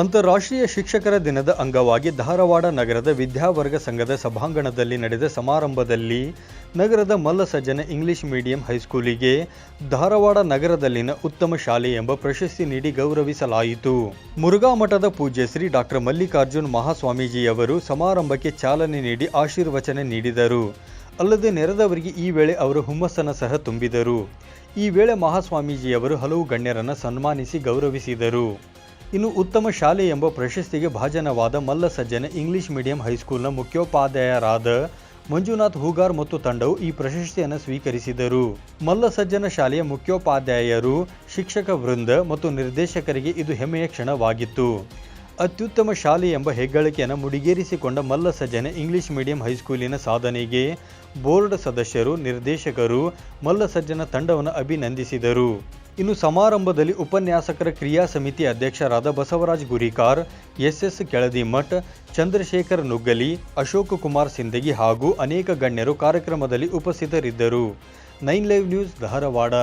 ಅಂತಾರಾಷ್ಟ್ರೀಯ ಶಿಕ್ಷಕರ ದಿನದ ಅಂಗವಾಗಿ ಧಾರವಾಡ ನಗರದ ವಿದ್ಯಾವರ್ಗ ಸಂಘದ ಸಭಾಂಗಣದಲ್ಲಿ ನಡೆದ ಸಮಾರಂಭದಲ್ಲಿ ನಗರದ ಮಲ್ಲಸಜ್ಜನ ಇಂಗ್ಲಿಷ್ ಮೀಡಿಯಂ ಹೈಸ್ಕೂಲಿಗೆ ಧಾರವಾಡ ನಗರದಲ್ಲಿನ ಉತ್ತಮ ಶಾಲೆ ಎಂಬ ಪ್ರಶಸ್ತಿ ನೀಡಿ ಗೌರವಿಸಲಾಯಿತು. ಮುರುಘಾ ಮಠದ ಪೂಜ್ಯ ಶ್ರೀ ಡಾಕ್ಟರ್ ಮಲ್ಲಿಕಾರ್ಜುನ್ ಮಹಾಸ್ವಾಮೀಜಿಯವರು ಸಮಾರಂಭಕ್ಕೆ ಚಾಲನೆ ನೀಡಿ ಆಶೀರ್ವಚನ ನೀಡಿದರು. ಅಲ್ಲದೆ ನೆರೆದವರಿಗೆ ಈ ವೇಳೆ ಅವರು ಹುಮ್ಮಸ್ಸನ್ನು ಸಹ ತುಂಬಿದರು. ಈ ವೇಳೆ ಮಹಾಸ್ವಾಮೀಜಿಯವರು ಹಲವು ಗಣ್ಯರನ್ನು ಸನ್ಮಾನಿಸಿ ಗೌರವಿಸಿದರು. ಇನ್ನು ಉತ್ತಮ ಶಾಲೆ ಎಂಬ ಪ್ರಶಸ್ತಿಗೆ ಭಾಜನವಾದ ಮಲ್ಲಸಜ್ಜನ ಇಂಗ್ಲಿಷ್ ಮೀಡಿಯಂ ಹೈಸ್ಕೂಲ್ನ ಮುಖ್ಯೋಪಾಧ್ಯಾಯರಾದ ಮಂಜುನಾಥ್ ಹೂಗಾರ್ ಮತ್ತು ತಂಡವು ಈ ಪ್ರಶಸ್ತಿಯನ್ನು ಸ್ವೀಕರಿಸಿದರು. ಮಲ್ಲಸಜ್ಜನ ಶಾಲೆಯ ಮುಖ್ಯೋಪಾಧ್ಯಾಯರು, ಶಿಕ್ಷಕ ವೃಂದ ಮತ್ತು ನಿರ್ದೇಶಕರಿಗೆ ಇದು ಹೆಮ್ಮೆಯ ಕ್ಷಣವಾಗಿತ್ತು. ಅತ್ಯುತ್ತಮ ಶಾಲೆ ಎಂಬ ಹೆಗ್ಗಳಿಕೆಯನ್ನು ಮುಡಿಗೇರಿಸಿಕೊಂಡ ಮಲ್ಲಸಜ್ಜನ ಇಂಗ್ಲಿಷ್ ಮೀಡಿಯಂ ಹೈಸ್ಕೂಲಿನ ಸಾಧನೆಗೆ ಬೋರ್ಡ್ ಸದಸ್ಯರು, ನಿರ್ದೇಶಕರು ಮಲ್ಲಸಜ್ಜನ ತಂಡವನ್ನು ಅಭಿನಂದಿಸಿದರು. ಇನ್ನು ಸಮಾರಂಭದಲ್ಲಿ ಉಪನ್ಯಾಸಕರ ಕ್ರಿಯಾ ಸಮಿತಿ ಅಧ್ಯಕ್ಷರಾದ ಬಸವರಾಜ್ ಗುರಿಕಾರ್, ಎಸ್ಎಸ್ ಕೆಳದಿಮಠ್ ಚಂದ್ರಶೇಖರ್ ನುಗ್ಗಲಿ, ಅಶೋಕ್ ಕುಮಾರ್ ಸಿಂದಗಿ ಹಾಗೂ ಅನೇಕ ಗಣ್ಯರು ಕಾರ್ಯಕ್ರಮದಲ್ಲಿ ಉಪಸ್ಥಿತರಿದ್ದರು. Nine live news Dharwad.